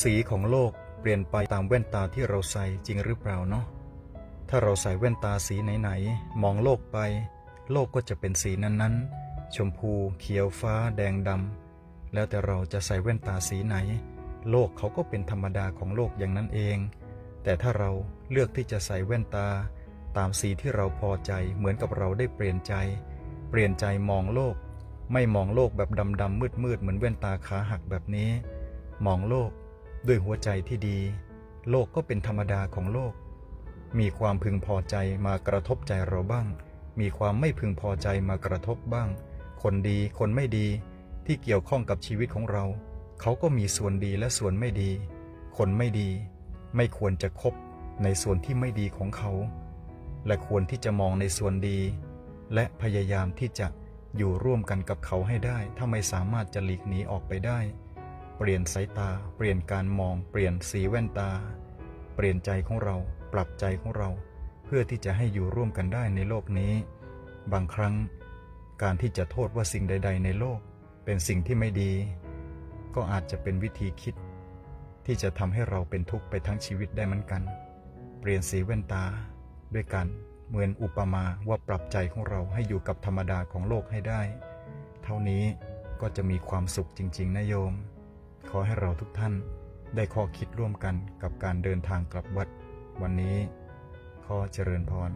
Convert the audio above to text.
สีของโลกเปลี่ยนไปตามแว่นตาที่เราใส่จริงหรือเปล่าเนาะ ถ้าเราใส่แว่นตาสีไหนๆมองโลกไป โลกก็จะเป็นสีนั้นๆ ชมพู เขียวฟ้า แดงดำแล้วแต่เราจะใส่แว่นตาสีไหน โลกเขาก็เป็นธรรมดาของโลกอย่างนั้นเอง แต่ถ้าเราเลือกที่จะใส่แว่นตา ตามสีที่เราพอใจเหมือนกับเราได้เปลี่ยนใจ เปลี่ยนใจมองโลก ไม่มองโลกแบบดำๆมืดๆเหมือนแว่นตาขาหักแบบนี้ มองโลก ด้วยหัวใจที่ดี โลกก็เป็นธรรมดาของโลก มีความพึงพอใจมากระทบใจเราบ้าง มีความไม่พึงพอใจมากระทบบ้าง คนดีคนไม่ดีที่เกี่ยวข้องกับชีวิตของเรา เขาก็มีส่วนดีและส่วนไม่ดี คนไม่ดี ไม่ควรจะคบในส่วนที่ไม่ดีของเขา และควรที่จะมองในส่วนดี และพยายามที่จะอยู่ร่วมกันกับเขาให้ได้ ถ้าไม่สามารถจะหลีกหนีออกไปได้ เปลี่ยนสายตา เปลี่ยนการมอง เปลี่ยนสีแว่นตา เปลี่ยนใจของเรา ปรับใจของเรา เพื่อที่จะให้อยู่ร่วมกันได้ในโลกนี้ บางครั้ง การที่จะโทษว่าสิ่งใด ๆ ในโลก เป็นสิ่งที่ไม่ดี ก็อาจจะเป็นวิธีคิด ที่จะทำให้เราเป็นทุกข์ไปทั้งชีวิตได้เหมือนกัน เปลี่ยนสีแว่นตา ด้วยกันเหมือนอุปมาว่าปรับใจของเราให้อยู่กับธรรมดาของโลกให้ได้ เท่านี้ก็จะมีความสุขจริง ๆนะโยม ขอให้เราทุกท่านได้ข้อคิดร่วมกันกับการเดินทางกลับวัด วันนี้ขอเจริญพร